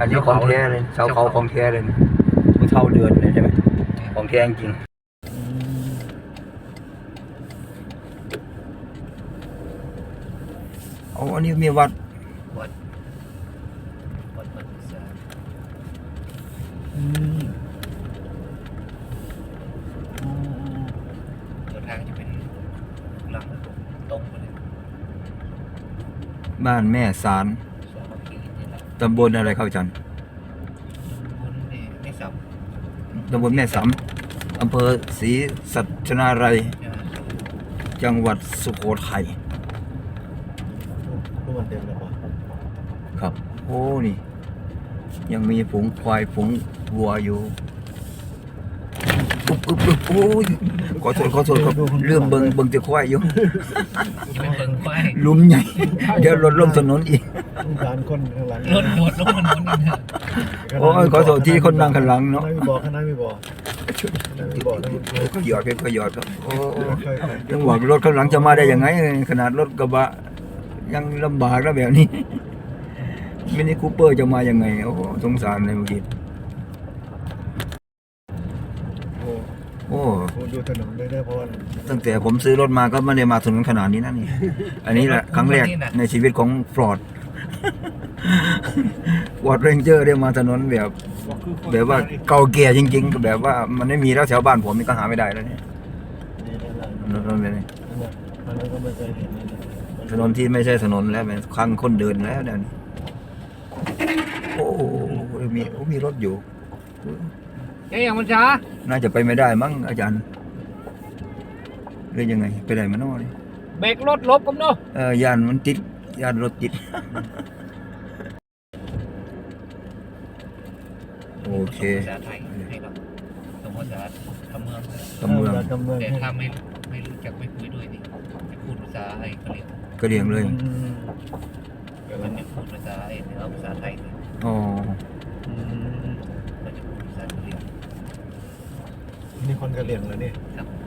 อันนี้ของแท้เลยชาวเขาของแท้เลยผู้เท่าเดือนเลยใช่ไหมของแท้จริงโอ้อันนี้มีวัดวัดวัดปฏิสารอืมตัวทางจะเป็นหลังตรงไปเลยบ้านแม่สาร ตำบลอะไรเข้าจันบนนี่ไม่สับตำบลแม่สามอำเภอศรีสัชนาลัยใช่ไหมจังหวัดสุโขทัยทุกวันเต็มเลยป่ะครับ โอ้ นี่ ยังมีฝูงควายฝูงวัวอยู่ อุ๊บอุ๊บอุ๊บโอ้ยขอโทษขอโทษครับเรื่องเบิงเบิงจะควายอยู่จะเป็นเบิ่งควายลุมใหญ่ เดี๋ยวรถล่มถนนอีกต้องการคนข้างหลังรถโดดลงถนนนี่นะโอ้ยขอโทษที่คนนั่งข้างหลังเนาะข้างหน้ามีบอกข้างหน้ามีบอกข้างหน้ามีบอกข้างหน้ามีบอกก็หยอดก็หยอดครับโอ้ค่อยๆยังหวังรถข้างหลังจะมาได้ยังไง ขนาดรถกระบะ ยังลำบากแล้วแบบนี้มินิคูเปอร์จะมายังไงโอ้โหสงสารเลยเมื่อกี้ โอ้ โอ้ โหดูถนนด้วยนะเพราะว่าตั้งแต่ผมซื้อรถมาก็ไม่ได้มาถนนขนาดนี้นะนี่ อันนี้แหละครั้งแรกในชีวิตของฟลอร์ดวอร์ดเรนเจอร์ได้มาถนนแบบ แบบว่าเก่าแก่จริงๆก็แบบว่ามันไม่มีแล้วแถวบ้านผมนี่ก็หาไม่ได้แล้วเนี่ยนี่ด้านหลังถนนแบบนี้มันก็ไม่เคยเห็นเลยะถนนที่ไม่ใช่ถนนแล้วเป็นครั้งคนเดินแล้วเดี๋ยวนี้โอ้โหมีโอ้มีรถอยู่เอ๊ะอย่างมันช้าน่าจะไปไม่ได้มั้งอาจารย์ หรือยังไง ไปได้มานอนี่เบรกรถลบกันเนาะเออยานมันติดยานรถติด โอเคภาษาไทยให้เราตรงภาษาคำเมืองเลยกำเมืองกำเมืองแต่ถ้าไม่ไม่รู้จักไม่คุยด้วยนี่จะพูดภาษาไอ้เขาเรียกกระเดียงเลยอืมมันจะพูดภาษาไอ้เอาภาษาไทยเลยอ๋ออืมมันจะพูดภาษาเขาเรียกนี่คนกระเหลี่ยงเหรอนี่ครับโอ้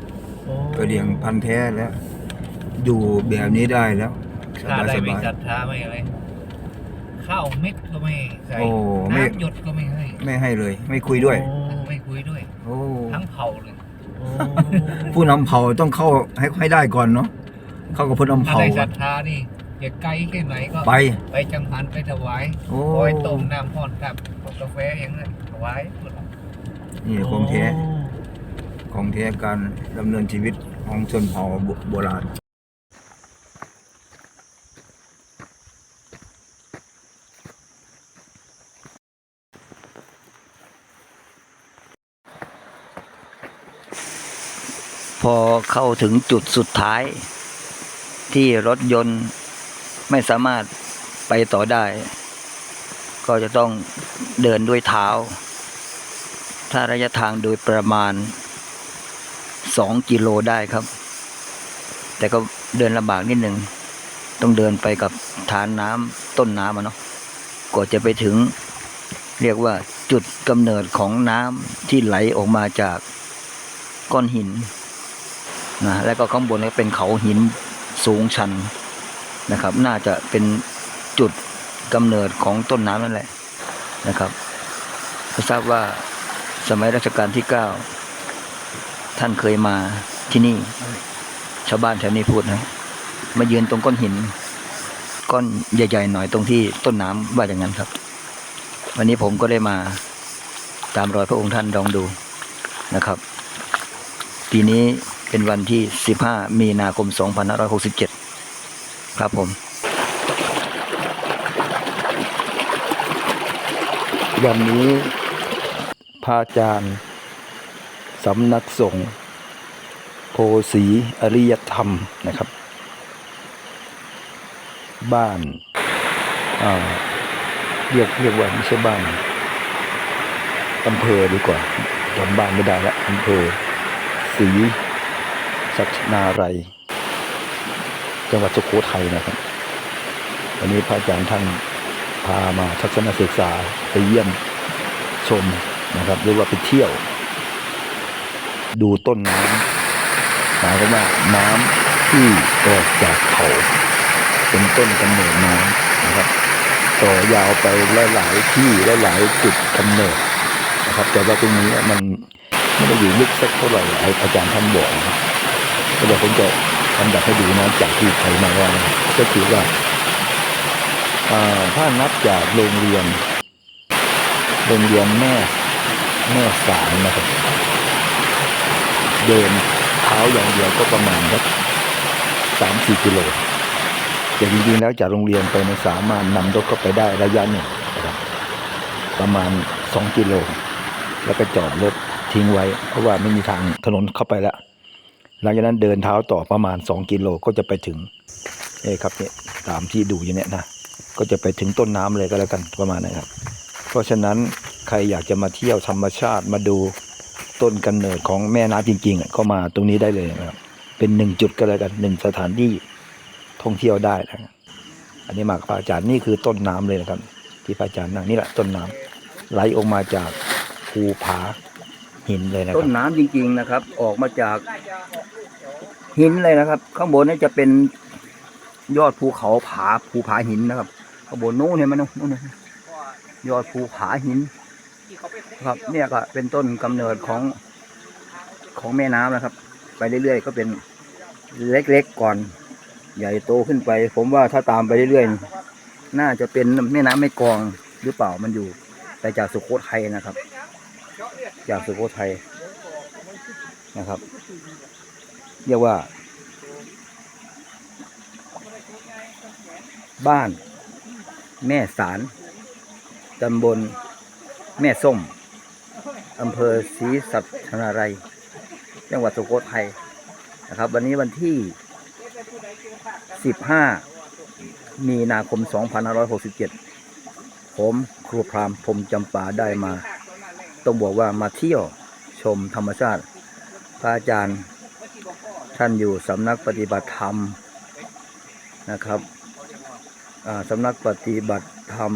กระเดียงพันธุ์แท้แล้ว อยู่แบบนี้ได้แล้วสถ้าบายได้สไม่บายศรัทธาไม่อะไรข้าวเม็ดก็ไม่ใส่โอ้ไม่ น้ำหยดก็ไม่ให้ไม่ให้เลย ไม่คุยด้วยโอ้ไม่คุยด้วย โอ้ทั้งเผาเลยโอ้ผู้นำเผ่าต้องเข้าให้ให้ได้ก่อนเนาะเข้ากับผู้นำถ้าเผ่าได้ศรัทธานี่อย่าไกลแค่ไหนก็ ไป ไปจังหันไปถวายโอ้คอยต้มน้ำพอนกับกาแฟอย่างนั้นถวายหมดนี่ของแท้ ของแท้การดำเนินชีวิตของชนเผ่าโบราณพอเข้าถึงจุดสุดท้าย ที่รถยนต์ไม่สามารถไปต่อได้ ก็จะต้องเดินด้วยเท้า ถ้าระยะทางโดยประมาณ สองกิโลได้ครับ แต่ก็เดินลำบากนิดหนึ่ง ต้องเดินไปกับฐานน้ำต้นน้ำอะเนาะกว่าจะไปถึง เรียกว่าจุดกำเนิดของน้ำที่ไหลออกมาจากก้อนหินนะแล้วก็ข้างบนก็เป็นเขาหินสูงชันนะครับ น่าจะเป็นจุดกำเนิดของต้นน้ำนั่นแหละนะครับทราบว่าสมัยรัชกาลที่เก้า ท่านเคยมาที่นี่ ชาวบ้านแถวนี้พูดนะมายืนตรงก้อนหิน ก้อนใหญ่ ๆ หน่อยตรงที่ต้นน้ำว่าอย่างนั้นครับ วันนี้ผมก็ได้มาตามรอยพระองค์ท่านลองดูนะครับ ปีนี้เป็นวันที่ 15 มีนาคม 2567 ครับผมวันนี้พระอาจารย์ สำนักสงฆ์โพสีอริยธรรมนะครับ บ้านอ่าเรียกเรียกว่าไม่ใช่บ้านอำเภอดีกว่าจำบ้านไม่ได้ละอำเภอศรีสัชนาลัยจังหวัดสุโขทัยนะครับ วันนี้พระอาจารย์ท่านพามาทัศนศึกษาไปเยี่ยมชมนะครับหรือว่าไปเที่ยว ดูต้นน้ำหมายความว่าน้ำที่ออกจากเขาเป็นต้นกำเนิดน้ำนะครับ ต่อยาวไปหลายๆที่หลายๆจุดกำเนิดนะครับ แต่ว่าตรงนี้มันไม่ได้อยู่ลึกสักเท่าไหร่อาจารย์ท่านบอกนะครับก็เดี๋ยวผมจะทำดับให้ดูนะจากที่ไทยมาว่าก็คือว่าอ่าถ้านับจากโรงเรียนโรงเรียนแม่แม่สายนะครับ เดินเท้าอย่างเดียวก็ประมาณสักสามสี่กิโลแต่จริงๆแล้วจากโรงเรียนไปมันสามารถนำรถเข้าไปได้ระยะหนึ่งนะครับประมาณสองกิโลแล้วก็จอดรถทิ้งไว้ เพราะว่าไม่มีทางถนนเข้าไปแล้วหลังจากนั้นเดินเท้าต่อประมาณสองกิโลก็จะไปถึงนี่ครับเนี่ยตามที่ดูอยู่เนี่ยนะก็จะไปถึงต้นน้ำเลยก็แล้วกันประมาณนั้นครับ เพราะฉะนั้นใครอยากจะมาเที่ยวธรรมชาติมาดู ต้นกำเนิดของแม่น้ำจริงๆอะก็มาตรงนี้ได้เลยนะครับ เป็นหนึ่งจุดก็แล้วกันหนึ่งสถานที่ท่องเที่ยวได้นะอันนี้มากพระอาจารย์นี่คือต้นน้ำเลยนะครับ ที่พระอาจารย์นั่งนี่แหละต้นน้ำไหลออกมาจากภูผาหินเลยนะครับต้นน้ำจริง ๆนะครับ ออกมาจากหินเลยนะครับ ข้างบนนี่จะเป็นยอดภูเขาผาภูผาหินนะครับข้างบนนู้นเห็นไหมนู้นนู้นยอดภูผาหิน ครับ เนี่ยก็เป็นต้นกำเนิดของของแม่น้ำนะครับ ไปเรื่อยๆ ก็เป็นเล็กๆก่อน ใหญ่โตขึ้นไป ผมว่าถ้าตามไปเรื่อยๆ น่าจะเป็นแม่น้ำไม่กองหรือเปล่ามันอยู่แต่จากสุโขทัยนะครับ จากสุโขทัยนะครับ เรียกว่า บ้าน แม่สารตำบลแม่ส้ม อำเภอศรีสัชนารัย จังหวัดสุโขทัยนะครับ วันนี้วันที่ 15 มีนาคม 2567 ผมครูพรามพรมจำปาได้มา ต้องบอกว่ามาเที่ยวชมธรรมชาติ พระอาจารย์ท่านอยู่สำนักปฏิบัติธรรมนะครับสำนักปฏิบัติธรรม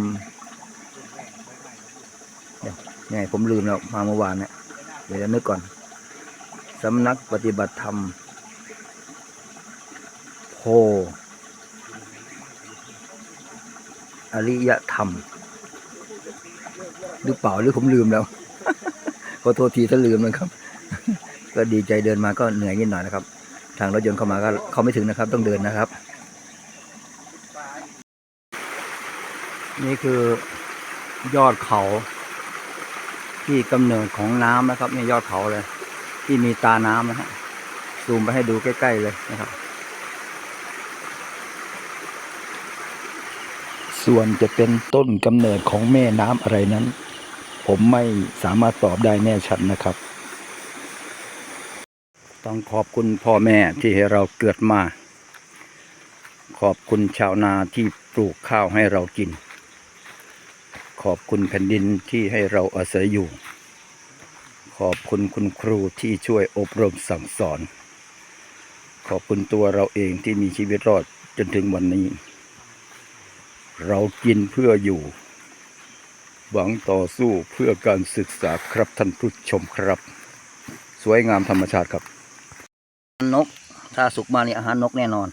เดี๋ยผมลืมแล้วมาเมื่อวานเนี่ยเดี๋ยวนึกก่อนสำนักปฏิบัติธรรมโพอริยธรรม หรือเปล่าหรือผมลืมแล้ว ขอโทษทีถ้าลืมนะครับ ก็ดีใจเดินมาก็เหนื่อยนิดหน่อยนะครับ ทางรถยนต์เข้ามาก็เข้าไม่ถึงนะครับ ต้องเดินนะครับ นี่คือยอดเขา ที่กำเนิดของน้ำนะครับนี่ยอดเขาเลย ที่มีตาน้ำนะฮะซูมไปให้ดูใกล้ ๆ เลยนะครับ ส่วนจะเป็นต้นกำเนิดของแม่น้ำอะไรนั้น ผมไม่สามารถตอบได้แน่ชัดนะครับ ต้องขอบคุณพ่อแม่ที่ให้เราเกิดมา ขอบคุณชาวนาที่ปลูกข้าวให้เรากิน ขอบคุณแผ่นดินที่ให้เราอาศัยอยู่ ขอบคุณคุณครูที่ช่วยอบรมสั่งสอน ขอบคุณตัวเราเองที่มีชีวิตรอดจนถึงวันนี้ เรากินเพื่ออยู่ หวังต่อสู้เพื่อการศึกษาครับท่านผู้ชมครับ สวยงามธรรมชาติครับ นก ถ้าสุกมานี่อาหารนกแน่นอน